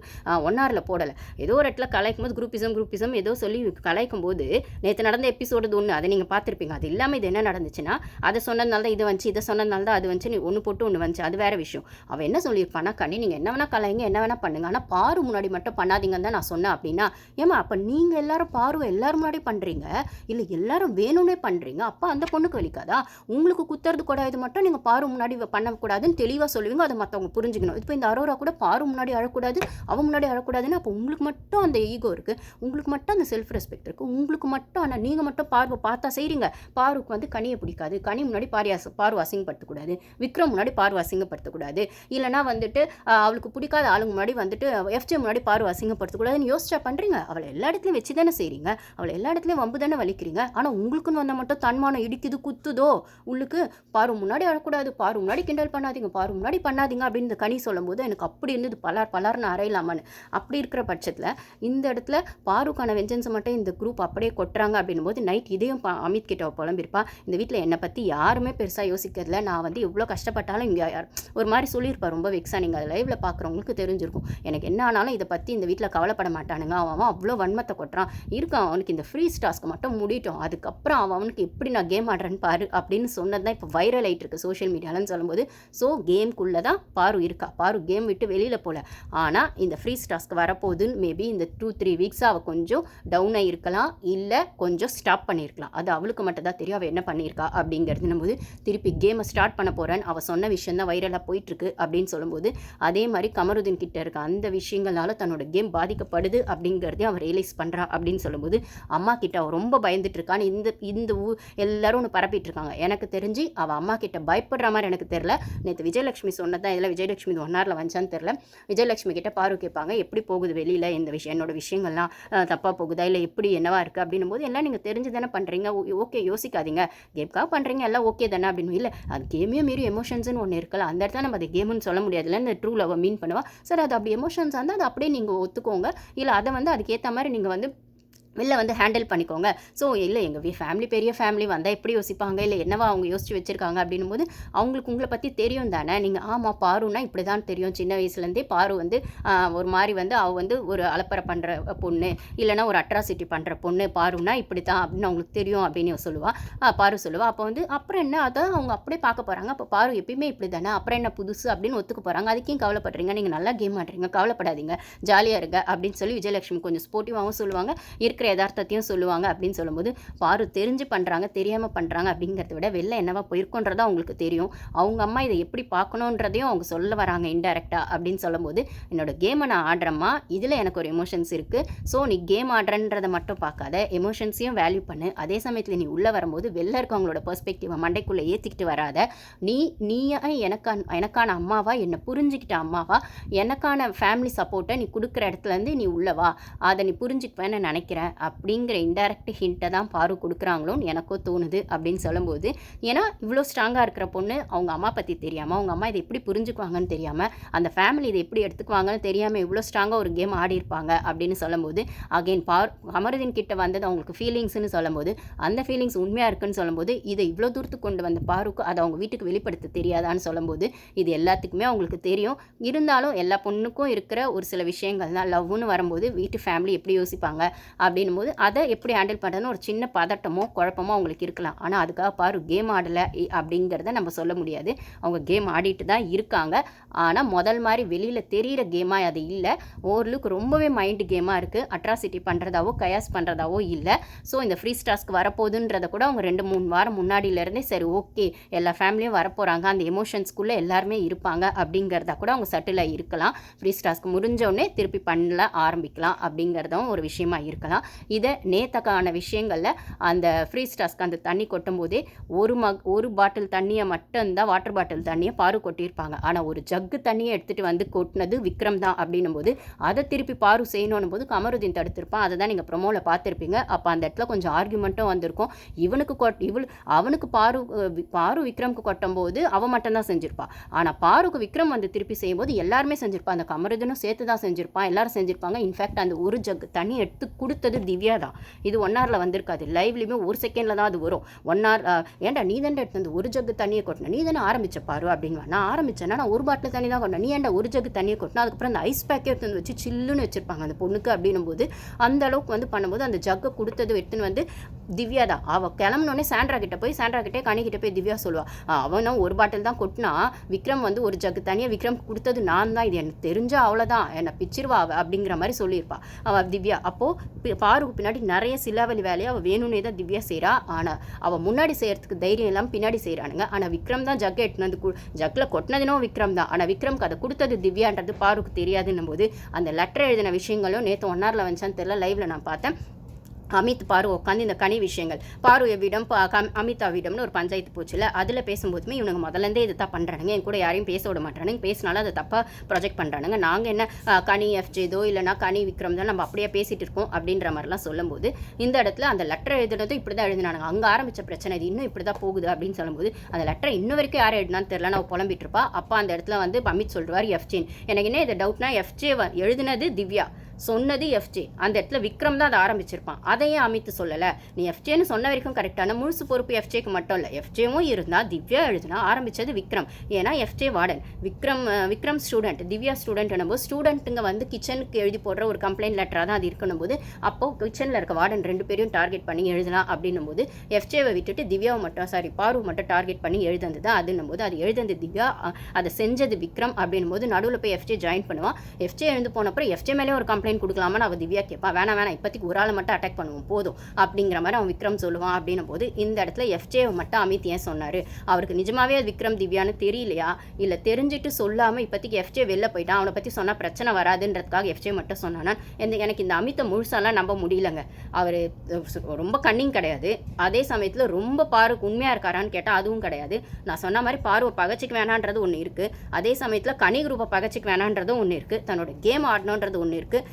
ஒன் ஹவரில் போடலை. ஏதோ ஒரு இடத்துல கலாய்க்கும் போது குரூப்பிசம் குரூப்பிசம் ஏதோ சொல்லி கலாய்க்கும் போது நேற்று நடந்த எபிசோடு ஒன்று அதை நீங்கள் பார்த்துருப்பீங்க. அது இல்லாமல் இது என்ன நடந்துச்சுன்னா அதை சொன்னதுனால தான் இது வந்துச்சு இதை சொன்னதுனால தான் அது வந்துச்சு நீ ஒன்று போட்டு ஒன்று வந்துச்சு. அது வேறு விஷயம். அவள் என்ன சொல்லியிருப்பானா கனி நீங்கள் என்ன வேணால் வேணால் கலைங்க என்ன வேணால் பண்ணுங்க. ஆனால் பாரு முன்னாடி மட்டும் பண்ணாதீங்கன்னு தான் நான் சொன்னேன் அப்படின்னா ஏமா அப்போ நீங்கள் எல்லாரும் பாருவை எல்லாரும் முன்னாடி பண்ணுறீங்க இல்லை எல்லாரும் வேணும்னே பண்ணுறீங்க அப்போ அந்த பொண்ணுக்கு வலிக்காதா? உங்களுக்கு குத்துறது கூட இது மட்டும் நீங்கள் பாரு முன்னாடி பண்ணக்கூடாதுன்னு தெளிவாக சொல்லுவீங்க அதை மற்றவங்க புரிஞ்சுக்கணும். இப்போ இந்த அரோரா கூட பாரு முன்னாடி அழக்கூடாது அவன் முன்னாடி அழக்கூடாதுன்னு அப்போ உங்களுக்கு மட்டும் அந்த ஈகோ இருக்குது உங்களுக்கு மட்டும் அந்த செல்ஃப் ரெஸ்பெக்ட் இருக்குது உங்களுக்கு மட்டும் ஆனால் நீங்கள் மட்டும் பார்வை பார்த்தா செய்கிறீங்க பாருக்கு வந்து கனியை பிடிக்காது கனி முன்னாடி பாரி பார்வை அசிங்கப்படுத்தக்கூடாது விக்ரம் முன்னாடி பார்வை அசிங்கப்படுத்தக்கூடாது. இல்லைனா வந்துட்டு அவளுக்கு பிடிக்காத ஆளுங்க முன்னாடி வந்துட்டு எஃப்ஜே முன்னாடி பார்வை அசிங்கப்படுத்தக்கூடாதுன்னு யோசிச்சா பண்ணுறீங்க அவளை எல்லா இடத்துலையும் வச்சு தானே செய்கிறீங்க அவளை எல்லா இடத்துலையும் வம்பு தானே வலிக்கிறீங்க. ஆனால் உங்களுக்குன்னு வந்தால் மட்டும் தன்மானம் இடிக்குது குத்துதோ? உள்ளுக்கு பாரு முன்னாடி அழக்கூடாது பாரு முன்னாடி கிண்டல் பண்ணாதீங்க. பாரு முன்னாடி பண்ணாதீங்க அப்படின்னு இந்த கனி சொல்லும்போது எனக்கு அப்படி இருந்தது. பலார் பலார்னு அறையலாமான்னு. அப்படி இருக்கிற பட்சத்தில் இந்த இடத்துல பாருக்கான வெஞ்சன்ஸை மட்டும் இந்த குரூப் அப்படியே கொட்டுறாங்க அப்படின்னும் போது நைட் இதையும் அமித் கிட்ட புலம்பிருப்பா. இந்த வீட்டில் என்னை பற்றி யாருமே பெருசாக யோசிக்கிறதுல நான் வந்து எவ்வளோ கஷ்டப்பட்டாலும் இங்கே ஒரு மாதிரி சொல்லியிருப்பா. ரொம்ப வெக்ஸா நீங்கள் அதை லைவில் பார்க்குற பார்க்குறவங்களுக்கு தெரிஞ்சிருக்கும். எனக்கு என்ன ஆனாலும் இதை பற்றி இந்த வீட்டில் கவலைப்பட மாட்டானுங்க. அவன் அவன் அவ்வளோ வன்மத்தை கொட்டுறான். இருக்கான். அவனுக்கு இந்த ஃப்ரீ ஸ்டாஸ்க்கு மட்டும் முடிட்டோம் அதுக்கப்புறம் அவன் அவனுக்கு எப்படி நான் கேம் ஆடுறேன்னு பாரு அப்படின்னு சொன்னது தான் இப்போ வைரல் ஆகிட்டு இருக்கு சோஷியல் மீடியாலன்னு சொல்லும்போது. ஸோ கேம்குள்ளே தான் பாரு இருக்கா? பாரு கேம் விட்டு வெளியில் போகல ஆனால் இந்த ஃப்ரீ டாஸ்க் வரப்போகுதுன்னு மேபி இந்த டூ த்ரீ வீக்ஸாக அவள் கொஞ்சம் டவுனாக இருக்கலாம். இல்லை கொஞ்சம் ஸ்டாப் பண்ணியிருக்கலாம். அது அவளுக்கு மட்டும் தான் தெரியும். அவள் என்ன பண்ணியிருக்கா அப்படிங்கிறது போது திருப்பி கேமை ஸ்டார்ட் பண்ண போகிறேன்னு அவள் சொன்ன விஷயம் தான் வைரலாக போயிட்டுருக்கு அப்படின்னு சொல்லும்போது அதே மாதிரி கமருதீன் கிட்ட இருக்க அந்த விஷயங்களால தன்னோட கேம் பாதிக்கப்படுது அப்படிங்கிறதையும் அவன் ரியலைஸ் பண்ணுறா அப்படின்னு சொல்லும்போது அம்மா கிட்ட அவள் ரொம்ப பயந்துட்டு இருக்கான்னு இந்த இந்த ஊ எல்லாரும் ஒன்று பரப்பிட்டு இருக்காங்க. எனக்கு தெரிஞ்சு அவள் அம்மா கிட்ட பயப்படுற மாதிரி எனக்கு தெரில நேற்று விஜயலட்சுமி சொன்னதான் இதில் விஜயலட்சுமி இது ஒன் ஹவரில் வந்துச்சான்னு தெரில விஜயலட்சுமி கிட்ட பாரு கேட்பாங்க எப்படி போகுது வெளியில் இந்த விஷயம் என்னோட விஷயங்கள்லாம் தப்பாக போகுதா? இல்லை எப்படி என்னவா இருக்குது அப்படின்னும் போது எல்லாம் நீங்கள் தெரிஞ்சு தானே பண்ணுறீங்க ஓகே யோசிக்காதீங்க. கேம்க்காக பண்ணுறீங்க எல்லாம் ஓகே தானே. அப்படின்னு இல்லை. அது கேமையும் மீறி எமோஷன்ஸ்னு ஒன்று இருக்கல. அந்த இடத்துல நம்ம அதை கேம்னு சொல்ல முடியாதுல இந்த ட்ரூ லவ் மீன் பண்ணுவாள் சார் அது அப்படி எமோஷன்ஸ் இருந்தால் அதை அப்படியே நீங்கள் ஒத்துக்கோங்க. இல்லை அதை வந்து அதுக்கேற்ற மாதிரி நீங்கள் வந்து வெளில வந்து ஹேண்டில் பண்ணிக்கோங்க. ஸோ இல்லை எங்கள் ஃபேமிலி பெரிய ஃபேமிலி வந்தால் எப்படி யோசிப்பாங்க? இல்லை என்னவா அவங்க யோசிச்சு வச்சுருக்காங்க? அப்படின்னும் போது அவங்களுக்கு உங்களை பற்றி தெரியும் தானே? நீங்கள் ஆமாம் பாருன்னா இப்படி தான் தெரியும். சின்ன வயசுலேருந்தே பாரு வந்து ஒரு மாதிரி வந்து அவள் வந்து ஒரு அலப்பறை பண்ணுற பொண்ணு இல்லைனா ஒரு அட்ராசிட்டி பண்ணுற பொண்ணு பாருன்னா இப்படி தான் அப்படின்னு அவங்களுக்கு தெரியும் அப்படின்னு சொல்லுவாள் பாரு சொல்லுவாள் அப்போ வந்து அப்புறம் என்ன? அதான் அவங்க அப்படியே பார்க்க போகிறாங்க அப்போ பாரு எப்பயுமே இப்படி தானே? அப்புறம் என்ன புதுசு அப்படின்னு ஒத்துக்க போகிறாங்க அதுக்கும் கவலைப்படுறீங்க? நீங்கள் நல்லா கேம் ஆடுறீங்க. கவலைப்படாதீங்க. ஜாலியாக இருங்க அப்படின்னு சொல்லி விஜயலட்சுமி கொஞ்சம் ஸ்போர்ட்டிவாகவும் சொல்லுவாங்க. இருக்கிற இருக்கிற யதார்த்தத்தையும் சொல்லுவாங்க அப்படின்னு சொல்லும்போது பாரு தெரிஞ்சு பண்ணுறாங்க தெரியாமல் பண்ணுறாங்க அப்படிங்கிறத விட வெளில என்னவா போயிருக்கோன்றதா அவங்களுக்கு தெரியும். அவங்க அம்மா இதை எப்படி பார்க்கணுன்றதையும் அவங்க சொல்ல வராங்க இன்டெரக்டாக அப்படின்னு சொல்லும்போது என்னோட கேமை நான் ஆடுறேம்மா. இதில் எனக்கு ஒரு எமோஷன்ஸ் இருக்குது ஸோ நீ கேம் ஆடுறன்றதை மட்டும் பார்க்காத. எமோஷன்ஸையும் வேல்யூ பண்ணு. அதே சமயத்தில் நீ உள்ளே வரும்போது வெளில இருக்கவங்களோட பெர்ஸ்பெக்டிவை மண்டைக்குள்ளே ஏற்றிக்கிட்டு வராத. நீ நீயா எனக்கான எனக்கான அம்மாவா? என்னை புரிஞ்சுக்கிட்ட அம்மாவா? எனக்கான ஃபேமிலி சப்போர்ட்டை நீ கொடுக்குற இடத்துலேருந்து நீ உள்ளவா அதை நீ புரிஞ்சுக்குவேன்னு நினைக்கிறேன் அப்படிங்கிற இன்டைரக்ட் ஹிண்ட்டை தான் பாரு கொடுக்குறாங்களோன்னு எனக்கும் தோணுது அப்படின்னு சொல்லும்போது ஏன்னா இவ்வளோ ஸ்ட்ராங்காக இருக்கிற பொண்ணு அவங்க அம்மா பற்றி தெரியாமல் அவங்க அம்மா இதை எப்படி புரிஞ்சுக்குவாங்கன்னு தெரியாமல் அந்த ஃபேமிலி இதை எப்படி எடுத்துக்குவாங்கன்னு தெரியாமல் இவ்வளோ ஸ்ட்ராங்காக ஒரு கேம் ஆடி இருப்பாங்க அப்படின்னு சொல்லும்போது அகெயின் பார் அமருதீன் கிட்ட வந்தது அவங்களுக்கு ஃபீலிங்ஸ்னு சொல்லும்போது அந்த ஃபீலிங்ஸ் உண்மையாக இருக்குன்னு சொல்லும்போது இதை இவ்வளோ தூரத்துக்கு கொண்டு வந்த பாருக்கு அதை அவங்க வீட்டுக்கு வெளிப்படுத்த தெரியாதான்னு சொல்லும்போது இது எல்லாத்துக்குமே அவங்களுக்கு தெரியும். இருந்தாலும் எல்லா பொண்ணுக்கும் இருக்கிற ஒரு சில விஷயங்கள் தான் லவ்னு வரும்போது வீட்டு ஃபேமிலி எப்படி யோசிப்பாங்க அப்படின்னு அப்படின்னும் போது அதை எப்படி ஹேண்டில் பண்ணுறதுன்னு ஒரு சின்ன பதட்டமோ குழப்பமோ அவங்களுக்கு இருக்கலாம். ஆனால் அதுக்காக பாரு கேம் ஆடலை அப்படிங்கிறத நம்ம சொல்ல முடியாது. அவங்க கேம் ஆடிட்டு தான் இருக்காங்க. ஆனால் முதல் மாதிரி வெளியில் தெரிகிற கேமாக அது இல்லை. ஓரளவுக்கு ரொம்பவே மைண்டு கேமாக இருக்குது அட்ராசிட்டி பண்ணுறதாவோ கயாஸ் பண்ணுறதாவோ இல்லை. ஸோ இந்த ஃப்ரீ ஸ்டாஸ்க்கு வரப்போகுதுன்றதை கூட அவங்க ரெண்டு மூணு வாரம் முன்னாடியிலேருந்தே சரி ஓகே எல்லா ஃபேமிலியும் வரப்போகிறாங்க அந்த எமோஷன்ஸ்குள்ளே எல்லாருமே இருப்பாங்க அப்படிங்கிறதா கூட அவங்க சட்டிலாக இருக்கலாம். ஃப்ரீ ஸ்டாஸ்க்கு முடிஞ்சோடனே திருப்பி பண்ணல ஆரம்பிக்கலாம் அப்படிங்கிறதும் ஒரு விஷயமா இருக்கலாம். இதை நேத்தக்கான விஷயங்களில் அந்த ஃப்ரீ ஸ்டாஸ்க்கு அந்த தண்ணி கொட்டும் போதே ஒரு மக் ஒரு பாட்டில் தண்ணியை மட்டும்தான் வாட்டர் பாட்டில் தண்ணியை பாரு கொட்டியிருப்பாங்க. ஆனால் ஒரு ஜக்கு தண்ணியை எடுத்துகிட்டு வந்து கொட்டினது விக்ரம் தான் அப்படின்னும் போது அதை திருப்பி பாரு செய்யணும் போது கமருதீன் தடுத்திருப்பான். அதை தான் நீங்கள் ப்ரொமோவில் பார்த்துருப்பீங்க. அப்போ அந்த இடத்துல கொஞ்சம் ஆர்குமெண்ட்டும் வந்திருக்கும். இவனுக்கு கொட் இவள் அவனுக்கு பாரு பாரு விக்ரம்க்கு கொட்டும் போது அவன் மட்டும்தான் செஞ்சுருப்பான் ஆனால் பாருக்கு விக்ரம் வந்து திருப்பி செய்யும்போது எல்லாருமே செஞ்சுருப்பான் அந்த கமருதனும் சேர்த்து தான் செஞ்சுருப்பான். எல்லாரும் செஞ்சுருப்பாங்க. இன்ஃபேக்ட் அந்த ஒரு ஜக் தண்ணி எடுத்து கொடுத்தது திவ்யா தான். இது ஒன் ஹவரில் வந்திருக்காது. லைவ்லையுமே ஒரு செகண்டில் தான் அது வரும். ஒன் ஹவர் ஏன்டா நீ தானே எடுத்து வந்து ஒரு ஜக்கு தண்ணியை கொட்டின? நீ தானே ஆரம்பிச்ச பாரு அப்படின்னு நான் ஆரம்பிச்சேன்னா நான் ஒரு பாட்டில் தண்ணி தான் கொட்டினேன். நீ ஏன்டா ஒரு ஜக்கு தண்ணியை கொட்டினா? அதுக்கப்புறம் அந்த ஐஸ் பேக்கே எடுத்து வந்து வச்சு சில்லுன்னு வச்சிருப்பாங்க அந்த பொண்ணுக்கு அப்படின்னும் போது அந்த அளவுக்கு வந்து பண்ணும்போது அந்த ஜக்கை கொடுத்தது எடுத்துன்னு வந்து திவ்யா தான். அவள் கிளம்பினோடனே சாண்ட்ரா கிட்ட போய் சாண்ட்ரா கிட்டே கனிக்கிட்ட போய் திவ்யா சொல்லுவாள் அவனும் ஒரு பாட்டில் தான் கொட்டினா விக்ரம் வந்து ஒரு ஜக்கு தனியாக விக்ரம் கொடுத்தது நான் தான். இது எனக்கு தெரிஞ்சா அவ்வளோதான் என்னை பிச்சிருவா அப்படிங்கிற மாதிரி சொல்லியிருப்பா. அவள் திவ்யா. அப்போது பாருக்கு பின்னாடி நிறைய சிலாவலி வேலையை அவள் வேணும்னே தான் திவ்யா செய்கிறா ஆனால் அவள் முன்னாடி செய்கிறதுக்கு தைரியம் இல்லாமல் பின்னாடி செய்கிறானுங்க ஆனால் விக்ரம் தான் ஜக்கை எட்டுனது கு ஜக்கில் கொட்டினதுனோ விக்ரம் தான். ஆனால் விக்ரம்க்கு அதை கொடுத்தது திவ்யான்றது பாருக்கு தெரியாதுன்னும் போது அந்த லெட்டர் எழுதின விஷயங்களும் நேற்று ஒன்னாரில் வந்துச்சான்னு தெரியல. லைவில் நான் பார்த்தேன். அமித் பாரு உட்காந்து இந்த கனி விஷயங்கள். பாரு எவ்விடம் அமிதாவிடம்னு ஒரு பஞ்சாயத்து போச்சுல அதில் பேசும்போதுமே இவனுங்க முதலேருந்தே இது தான் பண்ணுறானுங்க என் கூட யாரையும் பேச விட மாட்டானுங்க. பேசினாலும் அதை தப்பாக ப்ரொஜெக்ட் பண்ணுறானுங்க நாங்கள் என்ன கனி எஃப்ஜேதோ இல்லைனா கனி விக்ரம் தான் நம்ம அப்படியே பேசிகிட்டு இருக்கோம் அப்படின்ற மாதிரிலாம் சொல்லும்போது இந்த இடத்துல அந்த லெட்டர் எழுதுனதும் இப்படி தான் எழுதினானுங்க. அங்கே ஆரம்பித்த பிரச்சனை இது இன்னும் இப்படி தான் போகுது அப்படின்னு சொல்லும்போது அந்த லெட்டரை இன்ன வரைக்கும் யார் எழுதினான்னு தெரியல. நான் புலம்பிட்டு இருப்பா. அப்போ அந்த இடத்துல வந்து அமித் சொல்கிறார் எஃப்ஜேன் எனக்கு என்ன இது டவுட்னா எஃப்ஜே எழுதினது திவ்யா. சொன்னது எஃப்ஜே அந்த இடத்துல விக்ரம் தான் அதை ஆரம்பிச்சிருப்பான். அதையே அமித்து சொல்லலை. நீ எஃப்ஜேன்னு சொன்ன வரைக்கும் கரெக்டான முழுசு பொறுப்பு எஃப்ஜேக்கு மட்டும் இல்லை. எஃப்ஜேவும் இருந்தால் திவ்யா எழுதுனா ஆரம்பிச்சது விக்ரம். ஏன்னா FJ warden. Vikram Vikram student Divya student போது ஸ்டூடெண்ட்டுங்க வந்து கிச்சனுக்கு எழுதி போடுற ஒரு கம்ப்ளைண்ட் லெட்டராக தான் அது இருக்கணும் போது அப்போ கிச்சனில் இருக்க வார்டன் ரெண்டு பேரையும் டார்கெட் பண்ணி எழுதலாம் அப்படின்னும் போது எஃப்ஜேவை விட்டுட்டு திவ்யாவை மட்டும் சாரி பாரு மட்டும் டார்கெட் பண்ணி எழுதந்தது அதுன்னும் போது அது எழுதந்து திவ்யா அதை செஞ்சது விக்ரம் அப்படின்னும் போது நடுவில் போய் எஃப்ஜே ஜாயின் பண்ணுவான். எஃப்ஜே எழுந்து போனப்பறம் எஃப்ஜே மேலே ஒரு கம்ப்ளைண்ட் கொடுக்கலாமான்னு அவள் திவ்யா கேட்பா வேணாம் வேணாம். இப்போதைக்கு ஒரு ஆளை மட்டும் அட்டாக் பண்ணுவோம். போதும். அப்படிங்கிற மாதிரி அவன் விக்ரம் சொல்லுவான் அப்படின்னும் போது இந்த இடத்துல எஃப்ஜேவை மட்டும் அமித் ஏன் சொன்னார்? அவருக்கு நிஜமாவே அது விக்ரம் திவ்யான்னு தெரியலையா? இல்லை தெரிஞ்சுட்டு சொல்லாமல் இப்போதைக்கு எஃப்ஜே வெளில போயிட்டான். அவனை பற்றி சொன்னால் பிரச்சனை வராதுன்றதுக்காக எஃப்ஜே மட்டும் சொன்னானா? இந்த எனக்கு இந்த அமித்தை முழுசாலாம் நம்ப முடியலங்க. அவர் ரொம்ப கண்ணிங் கிடையாது. அதே சமயத்தில் ரொம்ப பாருக்கு உண்மையாக இருக்காரான்னு கேட்டால் அதுவும் கிடையாது. நான் சொன்ன மாதிரி பார்வை பகச்சிக்கு வேணான்றது ஒன்று இருக்குது அதே சமயத்தில் கனி குரூப்பை பகச்சிக்கு வேணான்றதும் ஒன்று இருக்குது தன்னோட கேம் ஆடணுன்றது ஒன்று இருக்குது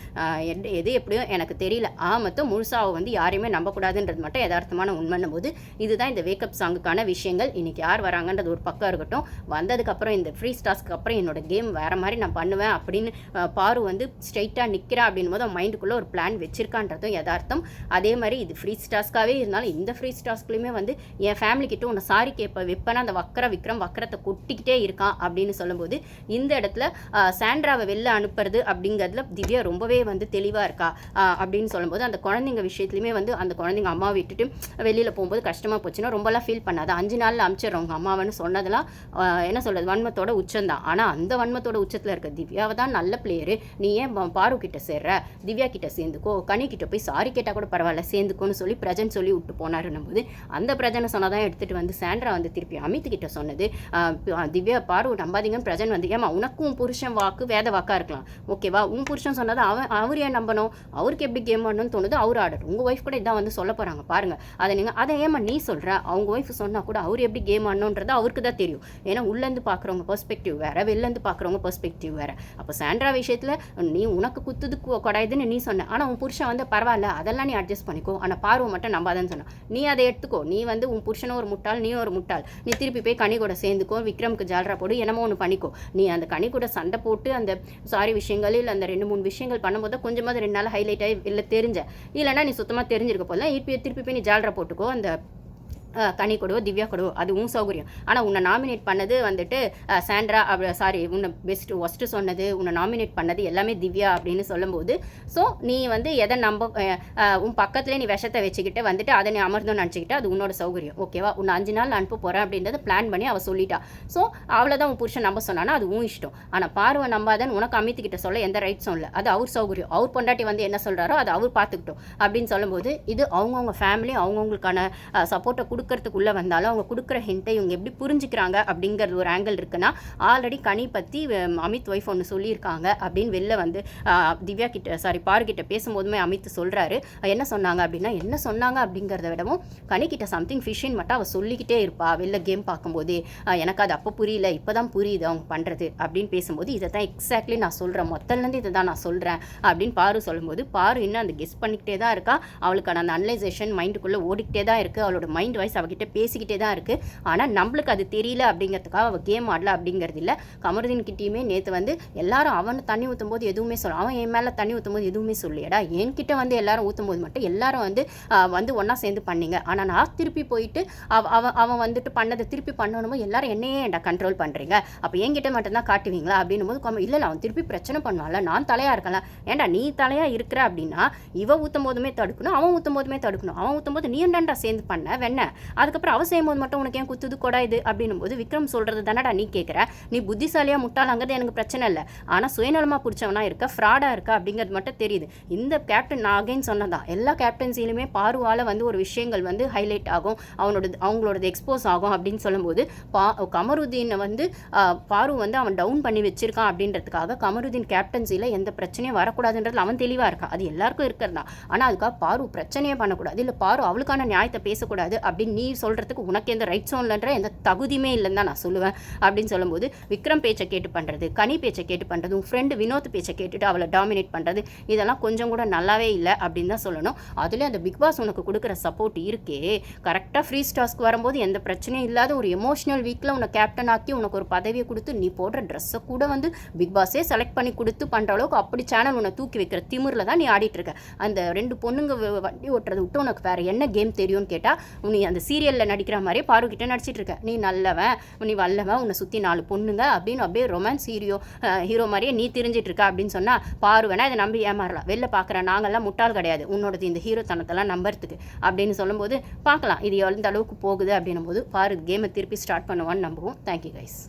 எது எப்படியோ எனக்கு தெரியல. ஆ மொத்தம் முழுசாவை வந்து யாரையுமே நம்பக்கூடாதுன்றது மட்டும் யதார்த்தமான உண்மைன்னும் போது இதுதான் இந்த வேக்கப் சாங்குக்கான விஷயங்கள். இன்றைக்கி யார் வராங்கன்றது ஒரு பக்கம் இருக்கட்டும். வந்ததுக்கப்புறம் இந்த ஃப்ரீ ஸ்டாஸ்க்கு அப்புறம் என்னோட கேம் வேறு மாதிரி நான் பண்ணுவேன் அப்படின்னு பாரு வந்து ஸ்ட்ரைட்டாக நிற்கிறா அப்படின் போது அவன் மைண்டுக்குள்ளே ஒரு பிளான் வச்சிருக்கான்றதும் யதார்த்தம். அதே மாதிரி இது ஃப்ரீ ஸ்டாஸ்க்காகவே இருந்தாலும் இந்த ஃப்ரீ ஸ்டாஸ்க்குலையுமே வந்து என் ஃபேமிலி கிட்ட உன்னை சாரி கேட்ப வைப்பேன்னா அந்த வக்கர விக்ரம் வக்கரத்தை கொட்டிக்கிட்டே இருக்கான் அப்படின்னு சொல்லும்போது இந்த இடத்துல சாண்ட்ராவை வெளில அனுப்புறது அப்படிங்கிறதுல திவ்யா ரொம்பவே வந்து தெளிவாக இருக்கா? அப்படின்னு சொல்லும்போது அந்த குழந்தைங்க விஷயத்துலையுமே வந்து அந்த குழந்தைங்க அம்மா விட்டுட்டு வெளியில் போகும்போது கஷ்டமாக போச்சுன்னா ரொம்பலாம் ஃபீல் பண்ணாது. அஞ்சு நாளில் அனுப்பிச்சிடுறவங்க அம்மாவன்னு சொன்னதெல்லாம் என்ன சொல்கிறது வன்மத்தோட உச்சந்தான் ஆனால் அந்த வன்மத்தோட உச்சத்தில் இருக்க திவ்யாவை தான் நல்ல பிளேயரு நீ ஏன் பாரு கிட்ட சேர்ற? திவ்யா கிட்ட சேர்ந்துக்கோ. கனி கிட்ட போய் சாரி கேட்டால் கூட பரவாயில்ல சேர்ந்துக்கோன்னு சொல்லி பிரஜன் சொல்லி விட்டு போனாருன்னும் போது அந்த பிரஜனை சொன்னதான் எடுத்துகிட்டு வந்து சாண்ட்ரா வந்து திருப்பி அமித் கிட்ட சொன்னது. திவ்யா பாரு நம்பாதீங்கன்னு பிரஜன் வந்து ஏமா உனக்கும் புருஷன் வாக்கு வேத வாக்காக இருக்கலாம். ஓகேவா? உன் புருஷன் சொன்னது அவன் அவர் ஏன் நம்பணும்? அவருக்கு எப்படி கேம் ஆடணும்னு தோணுது அவர் ஆர்டர் உங்கள் ஒய்ஃப் கூட இதான் வந்து சொல்ல போகிறாங்க பாருங்க. அதை நீங்கள் அதை ஏமா நீ சொல்கிற அவங்க ஒய்ஃப் சொன்னால் கூட அவர் எப்படி கேம் ஆடணுன்றது அவருக்கு தான் தெரியும். ஏன்னா உள்ளேருந்து பார்க்குறவங்க பெர்ஸ்பெக்டிவ் வேறு வெளிலேருந்து பார்க்குறவங்க பெர்ஸ்பெக்டிவ் வேறு. அப்போ சாண்ட்ரா விஷயத்தில் நீ உனக்கு குத்துது கு- கொடாயுதுன்னு நீ சொன்ன. ஆனால் உன் புருஷன் வந்து பரவாயில்ல அதெல்லாம் நீ அட்ஜஸ்ட் பண்ணிக்கோ. ஆனால் பார்வை மட்டும் நம்பாதன்னு சொன்னான். நீ அதை எடுத்துக்கோ. நீ வந்து உன் புருஷனும் ஒரு முட்டாள் நீ ஒரு முட்டாள். நீ திருப்பி போய் கனி கூட சேர்ந்துக்கோ விக்ரமுக்கு ஜால்ரா போடு என்னமோ ஒன்று பண்ணிக்கோ. நீ அந்த கனி கூட சண்டை போட்டு அந்த சாரி விஷயங்கள் இல்லை அந்த ரெண்டு மூணு விஷயங்கள் பண்ணும்போது கொஞ்சமாவது ரெண்டு நாள் ஹைலைட் ஆகி இல்லை தெரிஞ்ச இல்லைனா நீ சுத்தமாக தெரிஞ்சிருக்க போல. திருப்பி திருப்பி போய் நீ ஜால்ரா போட்டுக்கோ. அந்த கனி கொடுவோ திவ்யா கொடுவோ அதுவும் சௌகரியம். ஆனால் உன்னை நாமினேட் பண்ணது வந்துட்டு சாண்ட்ரா அப்படி சாரி உன்னை பெஸ்ட்டு ஒஸ்ட்டு சொன்னது உன்னை நாமினேட் பண்ணது எல்லாமே திவ்யா அப்படின்னு சொல்லும்போது ஸோ நீ வந்து எதை நம்ப உன் பக்கத்துலேயே நீ விஷத்தை வச்சுக்கிட்டு வந்துட்டு அதை நீ அமர்ந்தோன்னு நினச்சிக்கிட்டு அது உன்னோட சௌகரியம் ஓகேவா உன்னை அஞ்சு நாள் அனுப்ப போகிறேன் அப்படின்றத பிளான் பண்ணி அவள் சொல்லிட்டா. ஸோ அவ்வளோதான் உன் புருஷன் நம்ப சொன்னானா அது உன் இஷ்டம். ஆனால் பார்வை நம்பாதன் உனக்கு அமித்துக்கிட்ட சொல்ல எந்த ரைட்ஸும் இல்லை. அது அவர் சௌகரியம். அவர் பொண்டாட்டி வந்து என்ன சொல்கிறாரோ அது அவர் பார்த்துக்கிட்டோம் அப்படின்னு சொல்லும்போது இது அவங்கவுங்க ஃபேமிலி அவங்கவுங்களுக்கான சப்போர்ட்டை கொடு கொடுக்கறதுக்குள்ளே வந்தாலும் அவங்க கொடுக்குற ஹிண்ட்டை இவங்க எப்படி புரிஞ்சுக்கிறாங்க அப்படிங்கிறது ஒரு ஆங்கிள் இருக்குன்னா ஆல்ரெடி கனி பற்றி அமித் ஒய்ஃப் ஒன்று சொல்லியிருக்காங்க அப்படின்னு வெளில வந்து திவ்யா கிட்ட சாரி பாருக்கிட்ட கிட்ட பேசும்போதுமே அமித் சொல்கிறாரு என்ன சொன்னாங்க அப்படின்னா என்ன சொன்னாங்க அப்படிங்கிறத விடவும் கனிக்கிட்ட சம்திங் ஃபிஷ்ஷின் மட்டும் அவள் சொல்லிக்கிட்டே இருப்பா வெளில கேம் பார்க்கும்போது. எனக்கு அது அப்போ புரியல இப்போ தான் புரியுது அவங்க பண்ணுறது அப்படின்னு பேசும்போது இதை தான் எக்ஸாக்ட்லி நான் சொல்கிறேன் மொத்தலேருந்து இதை தான் நான் சொல்கிறேன் அப்படின்னு பாரு சொல்லும்போது பாரு இன்னும் அந்த கெஸ் பண்ணிக்கிட்டே தான் இருக்கா. அவளுக்கான அந்த அனலைசேஷன் மைண்டுக்குள்ளே ஓடிக்கிட்டே தான் இருக்குது அவளோட மைண்ட் வாய்ஸ் அவகிட்ட பேசிக்கிட்டே தான் இருக்குது ஆனால் நம்மளுக்கு அது தெரியல அப்படிங்கிறதுக்காக அவள் கேம் ஆடல அப்படிங்கிறது இல்லை. கமருதீன் கிட்டேயுமே நேற்று வந்து எல்லாரும் அவனை தண்ணி ஊற்றும் போது எதுவுமே சொல்ல அவன் என் மேலே தண்ணி ஊற்றும் போது எதுவுமே சொல்லியடா என்கிட்ட வந்து எல்லாரும் ஊற்றும் போது மட்டும் எல்லாரும் வந்து வந்து ஒன்றா சேர்ந்து பண்ணீங்க. ஆனால் நான் திருப்பி போயிட்டு அவ அவன் அவன் வந்துட்டு பண்ணதை திருப்பி பண்ணணுமோ எல்லாரும் என்னையே ஏன்டா கண்ட்ரோல் பண்ணுறீங்க அப்போ என்கிட்ட மட்டும்தான் காட்டுவீங்களா? அப்படின்னும் போது இல்லை இல்லை அவன் திருப்பி பிரச்சனை பண்ணுவான்ல. நான் தலையாக இருக்கலாம் ஏன்டா நீ தலையாக இருக்கிற அப்படின்னா இவன் ஊற்றும் போதுமே தடுக்கணும் அவன் ஊற்றும் போதுமே தடுக்கணும். அவன் ஊற்றும் போது நீ என்னடா சேர்ந்து பண்ண? வெண்ண அதுக்கப்புறம் அவசியம் போது மட்டும் உனக்கு ஏன் குத்துது கொடாயுது அப்படின்னும் போது விக்ரம் சொல்கிறது தானடா நீ கேட்குற நீ புத்திசாலியாக முட்டாளாங்கிறது எனக்கு பிரச்சனை இல்லை. ஆனால் சுயநலமாக பிடிச்சவனா இருக்க ஃப்ராடாக இருக்கா அப்படிங்கிறது மட்டும் தெரியுது. இந்த கேப்டன் நான் அகைன் சொன்னதான் எல்லா கேப்டன்சிலுமே பார்வால் வந்து ஒரு விஷயங்கள் வந்து ஹைலைட் ஆகும். அவனோட அவங்களோடது எக்ஸ்போஸ் ஆகும் அப்படின்னு சொல்லும்போது பா கமருதீனை வந்து பாரு வந்து அவன் டவுன் பண்ணி வச்சிருக்கான் அப்படின்றதுக்காக கமருதீன் கேப்டன்சியில் எந்த பிரச்சனையும் வரக்கூடாதுன்றதுல அவன் தெளிவாக இருக்கான் அது எல்லாருக்கும் இருக்கிறதா? ஆனால் அதுக்காக பாரு பிரச்சனையே பண்ணக்கூடாது. இல்லை பாரு அவளுக்கான நியாயத்தை பேசக்கூடாது அப்படின்னு நீ சொல்கிறதுக்கு உனக்கு எந்த ரைட்ஸும் இல்லைன்ற எந்த தகுதியுமே இல்லைன்னு தான் நான் சொல்லுவேன் அப்படின்னு சொல்லும்போது விக்ரம் பேச்சை கேட்டு பண்ணுறது கனி பேச்சை கேட்டு பண்ணுறது உன் ஃப்ரெண்டு வினோத் பேச்சை கேட்டுட்டு அவளை டாமினேட் பண்ணுறது இதெல்லாம் கொஞ்சம் கூட நல்லாவே இல்லை அப்படின்னு தான் சொல்லணும். அதுலேயும் அந்த பிக் பாஸ் உனக்கு கொடுக்குற சப்போர்ட் இருக்கே. கரெக்டாக ஃப்ரீ ஸ்டாஸ்க்கு வரும்போது எந்த பிரச்சனையும் இல்லாத ஒரு எமோஷனல் வீக்கில் உன்னை கேப்டன் ஆக்கி உனக்கு ஒரு பதவியை கொடுத்து நீ போடுற ட்ரெஸ்ஸை கூட வந்து பிக் பாஸே செலக்ட் பண்ணி கொடுத்து பண்ணுற அளவுக்கு அப்படி சேனல் உன்னை தூக்கி வைக்கிற திமிரில் தான் நீ ஆடிட்டு இருக்க. அந்த ரெண்டு பொண்ணுங்க வ- வண்டி ஓட்டுறதை விட்டு உனக்கு வேறு என்ன கேம் தெரியும்னு கேட்டால் நீ அந்த சீரியலில் நடிக்கிற மாதிரியே பாருக்கிட்ட நடிச்சிட்டு இருக்க. நீ நல்லவன் நீ வல்லவன் உன்னை சுற்றி நாலு பொண்ணுங்க அப்படின்னு அப்படியே ரொமான்ஸ் ஹீரோ ஹீரோ மாதிரியே நீ தெரிஞ்சிட்டு இருக்க அப்படின்னு சொன்னால் பாரு இதை நம்பி ஏமாறலாம். வெளில பார்க்குற நாங்கள்லாம் முட்டாள் கிடையாது. உன்னோடது இந்த ஹீரோ தனத்தெல்லாம் நம்புறதுக்கு அப்படின்னு சொல்லும்போது பார்க்கலாம் இது எந்த அளவுக்கு போகுது அப்படின்னும் போது பாரு கேமை திருப்பி ஸ்டார்ட் பண்ணுவான்னு நம்புவோம். Thank you guys